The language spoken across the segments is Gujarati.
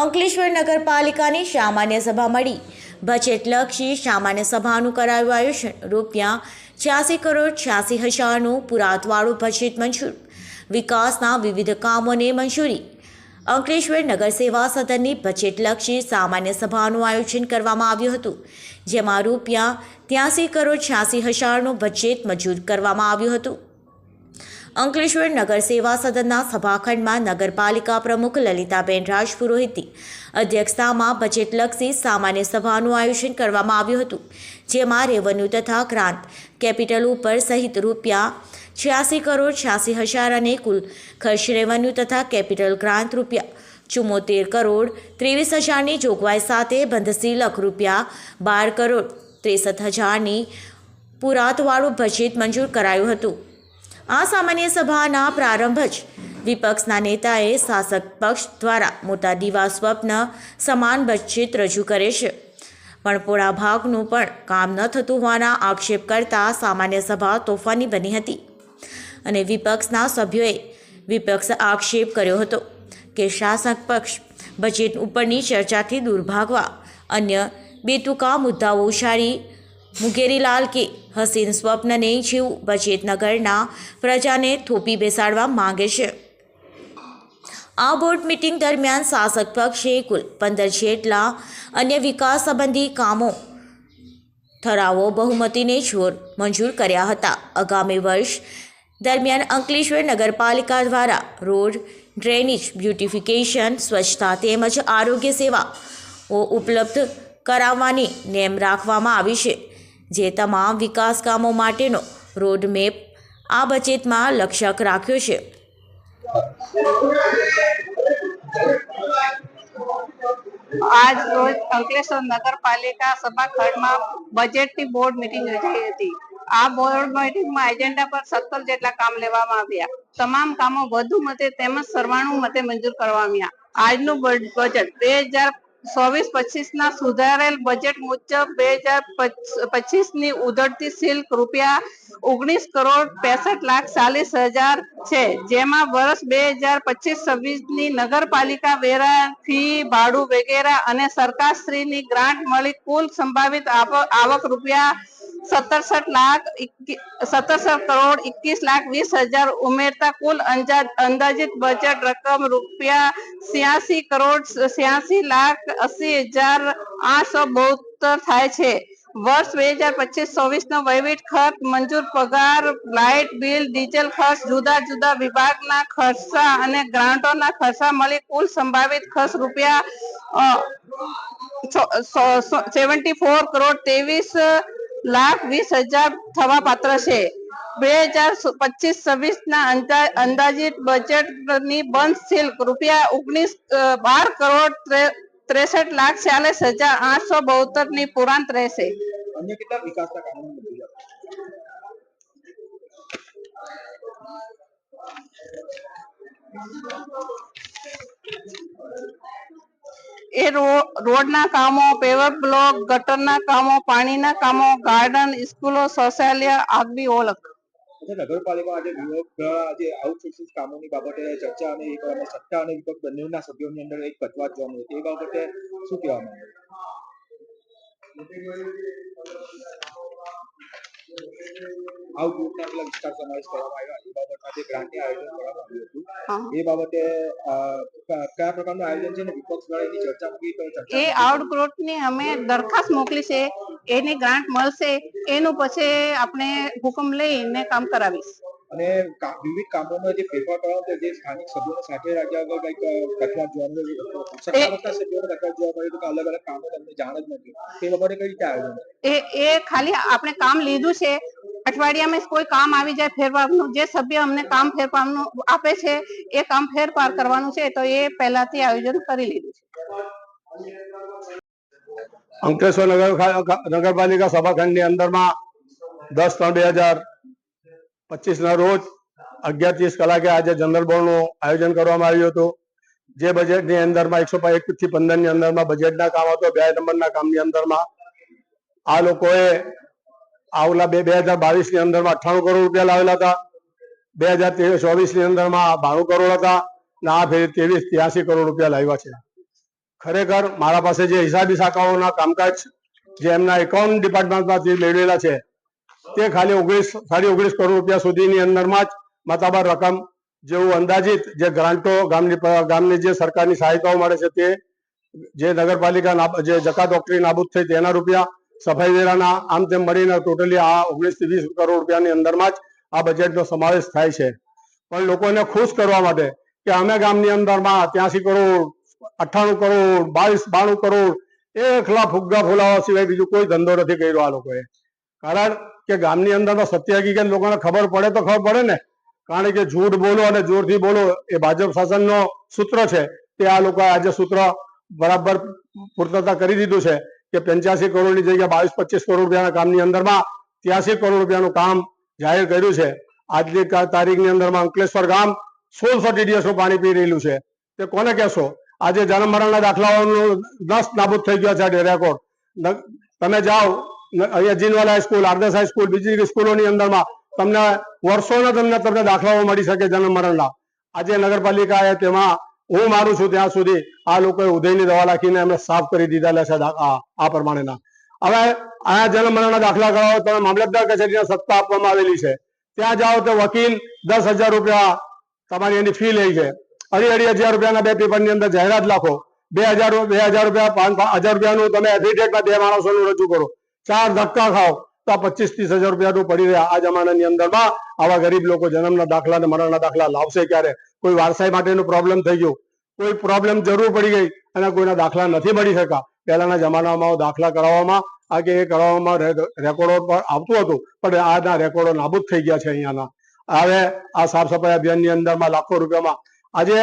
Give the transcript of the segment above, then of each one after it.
અંકલેશ્વર નગરપાલિકાની સામાન્ય સભા મળી. બજેટલક્ષી સામાન્ય સભાનું કરાયું આયોજન. રૂપિયા છ્યાસી કરોડ છ્યાસી હજારનું પુરાતવાળું બજેટ મંજૂર. વિકાસના વિવિધ કામોને મંજૂરી. અંકલેશ્વર નગર સેવા સદનની બજેટલક્ષી સામાન્ય સભાનું આયોજન કરવામાં આવ્યું હતું. જેમાં રૂપિયા ત્યાસી કરોડ છ્યાસી હજારનું બજેટ મંજૂર કરવામાં આવ્યું હતું. અંકલેશ્વર નગર સેવા સદનના સભાખંડમાં નગરપાલિકા પ્રમુખ લલિતાબેન રાજપુરોહિતની અધ્યક્ષતામાં બજેટલક્ષી સામાન્ય સભાનું આયોજન કરવામાં આવ્યું હતું, જેમાં રેવન્યુ તથા ગ્રાન્ટ કેપિટલ ઉપર સહિત રૂપિયા છ્યાસી કરોડ છ્યાસી હજાર અને કુલ ખર્ચ રેવન્યુ તથા કેપિટલ ગ્રાન્ટ રૂપિયા ચુમ્મોતેર કરોડ ત્રેવીસ હજારની જોગવાઈ સાથે બંધશીલક રૂપિયા બાર કરોડ ત્રેસઠ હજારની પુરાતવાળું બજેટ મંજૂર કરાયું હતું. આ સામાન્ય સભાના પ્રારંભ જ વિપક્ષના નેતાએ શાસક પક્ષ દ્વારા મોટા દીવા સ્વપ્ન સમાન બજેટ રજૂ કરે છે. પણ પોળા ભાગનું પણ કામ ન થતું હોવાના આક્ષેપ કરતા સામાન્ય સભા તોફાની બની હતી અને વિપક્ષના સભ્યોએ વિપક્ષ આક્ષેપ કર્યો હતો કે શાસક પક્ષ બજેટ ઉપરની ચર્ચાથી દૂર ભાગવા અન્ય બેતુકા મુદ્દાઓ ઉછાળી મુગેરીલાલ કે હસીન સ્વપ્નને જીવ બચેતનગરના પ્રજાને થોપી બેસાડવા માંગે છે. આ બોર્ડ મિટિંગ દરમિયાન શાસક પક્ષે કુલ પંદર જેટલા અન્ય વિકાસ સંબંધી કામો ઠરાવો બહુમતીને જોર મંજૂર કર્યા હતા. આગામી વર્ષ દરમિયાન અંકલેશ્વર નગરપાલિકા દ્વારા રોડ ડ્રેનેજ, બ્યુટિફિકેશન, સ્વચ્છતા તેમજ આરોગ્ય સેવાઓ ઉપલબ્ધ કરાવવાની નેમ રાખવામાં આવી છે. જે તમામ વિકાસ કામો માટેનો રોડમેપ આ બજેટમાં લક્ષ્યક રાખ્યો છે. આજ રોજ અંકલેશ્વર નગરપાલિકા સભાખંડમાં બજેટની બોર્ડ મિટિંગ યોજાઈ હતી. આ બોર્ડ મિટિંગમાં એજન્ડા પર સત્તર જેટલા કામ લેવામાં આવ્યા. તમામ કામો વધુ મતે તેમજ સરવાણું મતે મંજૂર કરવામાં આવ્યા. આજનું બજેટ બે હજાર ચોવીસ પચીસ ના સુધારેલ બજેટ મુજબ બે હજાર પચીસની ઉધડતી સિલ્ક રૂપિયા ઓગણીસ કરોડ પેસઠ લાખ ચાલીસ હજાર છે. જેમાં વર્ષ બે હજાર પચીસ છવ્વીસની નગરપાલિકા વેરા ફી ભાડું વગેરે અને સરકારશ્રીની ગ્રાન્ટ મળી કુલ સંભવિત આવક રૂપિયા સત્તરસઠ લાખ સત્તરસઠ કરોડ એકવીસ લાખ વીસ હજાર ઉમેરતા કુલ અંદાજિત બજેટ રકમ રૂપિયા છ્યાસી કરોડ છ્યાસી લાખ અસી હજાર આઠસો બોતેર થાય છે. વર્ષ બે હજાર પચીસ ચોવીસ નો વહીવટ ખર્ચ, મંજૂર પગાર, લાઇટ બિલ, ડીઝલ ખર્ચ, જુદા જુદા વિભાગના ખર્ચા અને ગ્રાન્ટોના ખર્ચા મળી કુલ સંભવિત ખર્ચ રૂપિયા સેવન્ટી ફોર કરોડ ત્રેવીસ લાખ વીસ હજાર થવા પાત્ર છે. બે હજાર પચીસ છવ્વીસ ના અંદા- અંદાજિત બજેટની બંધ શિલ્ક રૂપિયા ઓગણીસ બાર કરોડ ત્રેસઠ લાખ ચાલીસ હજાર આઠસો બોતેરની પુરાંત રહેશે. એ રોડ રોડના કામો પેવર બ્લોક ગટરના કામો, પાણીના કામો ગાર્ડન સ્કૂલો શૌચાલય આગવી ઓળખ. નગરપાલિકા બાબતે ચર્ચા અને સત્તા અને વિપક્ષ સભ્યોની અંદર એક કચવાટ જોવા તે બાબતે શું કહેવા માંગે? આવ્યા. એ બાબતમાં આયોજન કરવામાં આવ્યું હતું. એ બાબતે કયા પ્રકારનું આયોજન છે ને વિપક્ષ દ્વારા એની ચર્ચા મૂકી તો એ આઉટગ્રોથની અમે દરખાસ્ત મોકલી છે. એની ગ્રાન્ટ મળશે. એનું પછી આપણે હુકમ લઈને કામ કરાવીશ. અને વિવિધ કામોમાં જે ફેરફાર કરવાનો જે સ્થાનિક સભ્યોને સાથે રાખ્યા વગર કંઈક કચવાટ જોવા મળ્યો સત્તાવર્તા સભ્યોને કચવાટ જોવા મળ્યું કે અલગ અલગ કામો તમને જાણ જ નથી. તે બાબતે કઈ રીતે આયોજન? એ એ ખાલી આપણે કામ લીધું છે. અઠવાડિયામાં કોઈ કામ આવી જાય ફેરફારનું જે સભ્ય અમને કામ ફેરફારનું આપે છે, એ કામ ફેરફાર કરવાનું છે, તો એ પહેલાથી આયોજન કરી લીધું છે. અંકલેશ્વર નગર નગરપાલિકા સભાખંડની અંદરમાં દસ ત્રણ બે હજાર પચીસ ના રોજ અગિયાર ત્રીસ કલાકે આજે જનરલ બોર્ડનું આયોજન કરવામાં આવ્યું હતું. જે બજેટની અંદરમાં એકસો એક થી પંદરની અંદરમાં બજેટના કામ હતો, બે નંબરના કામની અંદરમાં આ લોકોએ આવલા બે બે હજાર બાવીસની અંદરમાં અઠ્ઠાણું કરોડ રૂપિયા લાવેલા હતા. બે હજાર ચોવીસની અંદરમાં બાણું કરોડ હતા અને આ ફેરી ત્રેવીસ ત્યાસી કરોડ રૂપિયા લાવ્યા છે. ખરેખર મારા પાસે જે હિસાબી શાખાઓના કામકાજ જે એમના એકાઉન્ટ ડિપાર્ટમેન્ટમાંથી મેળવેલા છે, તે ખાલી ઓગણીસ સાડી ઓગણીસ કરોડ રૂપિયા સુધીની અંદરમાં જ માતાબાર રકમ જેવું અંદાજિત જે ગ્રાન્ટો ગામની ગામની જે સરકારની સહાયતાઓ મળે છે તે જે નગરપાલિકા જે જકાત ડોક્ટરી નાબૂદ થઈ તેના રૂપિયા સફાઈ વેરાના આમ તેમ મળીને ટોટલી આ ઓગણીસથી વીસ કરોડ રૂપિયાની અંદરમાં જ આ બજેટનો સમાવેશ થાય છે. પણ લોકોને ખુશ કરવા માટે કે અમે ગામની અંદરમાં ત્યાંસી કરોડ, અઠ્ઠાણું કરોડ, બાવીસ, બાણું કરોડ એકલા ફુગ્ગા ફુલાવા સિવાય બીજું કોઈ ધંધો નથી કર્યો આ લોકોએ. કારણ કે ગામની અંદરમાં સત્ય હકીકત લોકોને ખબર પડે તો ખબર પડે ને. કારણ કે જૂઠ બોલો અને જોરથી બોલો એ ભાજપ શાસનનો સૂત્ર છે. તે આ લોકો આજે સૂત્ર બરાબર પૂર્તતા કરી દીધું છે. કે પંચ્યાસી કરોડની જગ્યા બાવીસ પચીસ કરોડ રૂપિયાના કામની અંદરમાં ત્યાસી કરોડ રૂપિયાનું કામ જાહેર કર્યું છે. આજની તારીખની અંદરમાં અંકલેશ્વર ગામ સોળસો TDS પાણી પી રહેલું છે. તે કોને કહેશો? આજે જન્મ મરણના દાખલાઓનું દસ નાબૂદ થઈ ગયા છે રેકોર્ડ. તમે જાઓ અહીંયા જીનવાલા હાઈસ્કૂલ આર્દસ હાઈસ્કૂલ બીજી સ્કૂલોની અંદરમાં તમને વર્ષોના તમને તમને દાખલાઓ મળી શકે જન્મ મરણના. આજે નગરપાલિકાએ તેમાં હું મારું છું ત્યાં સુધી આ લોકોએ ઉદયની દવા નાખીને એમને સાફ કરી દીધા છે દા- આ પ્રમાણેના. હવે આ જન્મ મરણના દાખલા કરાવો તમે મામલતદાર કચેરીને સત્તા આપવામાં આવેલી છે. ત્યાં જાઓ તો વકીલ દસ હજાર રૂપિયા તમારી એની ફી લે છે. અઢી અઢી હજાર રૂપિયાના બે પેપરની અંદર જાહેરાત લાખો. બે હજાર બે હજાર રૂપિયા, પાંચ હજાર રૂપિયાનું તમે એફિડેવિટમાં બે માણસોનું રજૂ કરો. ચાર ધક્કા ખાઓ તો આ પચીસ, ત્રીસ હજાર રૂપિયાનું પડી રહ્યા. આ જમાનાની અંદરમાં આવા ગરીબ લોકો જન્મના દાખલા અને મરણના દાખલા લાવશે ક્યારે? કોઈ વારસાઈ માટેનું પ્રોબ્લેમ થઈ ગયો. કોઈ પ્રોબ્લેમ જરૂર પડી ગઈ અને કોઈના દાખલા નથી મળી શકા પહેલાના જમાનામાં દાખલા કરાવવામાં આ કે એ કરાવવામાં રેકોર્ડો પર આવતું હતું, પણ આના રેકોર્ડો નાબૂદ થઈ ગયા છે અહીંયાના. હવે આ સાફ સફાઈ અભિયાનની અંદરમાં લાખો રૂપિયામાં. આજે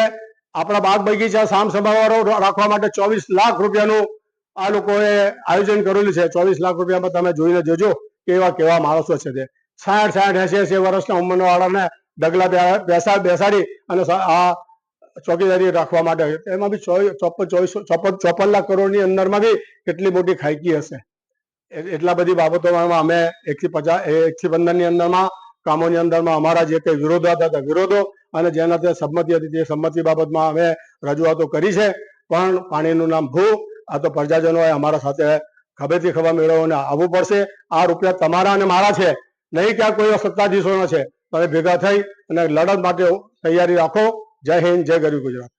આપણા બાગ બગીચા સામ સંભાળવાળો રાખવા માટે ચોવીસ લાખ રૂપિયાનું આ લોકોએ આયોજન કરેલું છે. ચોવીસ લાખ રૂપિયામાં તમે જોઈને જોજો કે એવા કેવા માણસો છે તે. સાઠ સાઠ, એસી એસી વર્ષના ઉંમરના વાળાને ડગલા બે- બેસા બેસાડી અને આ ચોકીદારી રાખવા માટે એમાં બી ચોપન ચોવીસ ચોપન ચોપન લાખ કરોડની અંદરમાં બી કેટલી મોટી ખાઈકી હશે. એટલા બધી બાબતોમાં અમે એકથી પચાસ એકથી પંદરની અંદરમાં, કામોની અંદરમાં અમારા જે કંઈ વિરોધો હતા, વિરોધો અને જેના તે સંમતિ હતી, તે સંમતિ બાબતમાં અમે રજૂઆતો કરી છે. પણ પાણીનું નામ ભૂ, આ તો પ્રજાજનોએ અમારા સાથે ખભેથી ખભા મેળવવાને આવવું પડશે. આ રૂપિયા તમારા અને મારા છે. નહીં ક્યાં કોઈ સત્તાધીશોના છે. તમે ભેગા થઈ અને લડત માટે તૈયારી રાખો. જય હિન્દ જય ગરીબ ગુજરાત.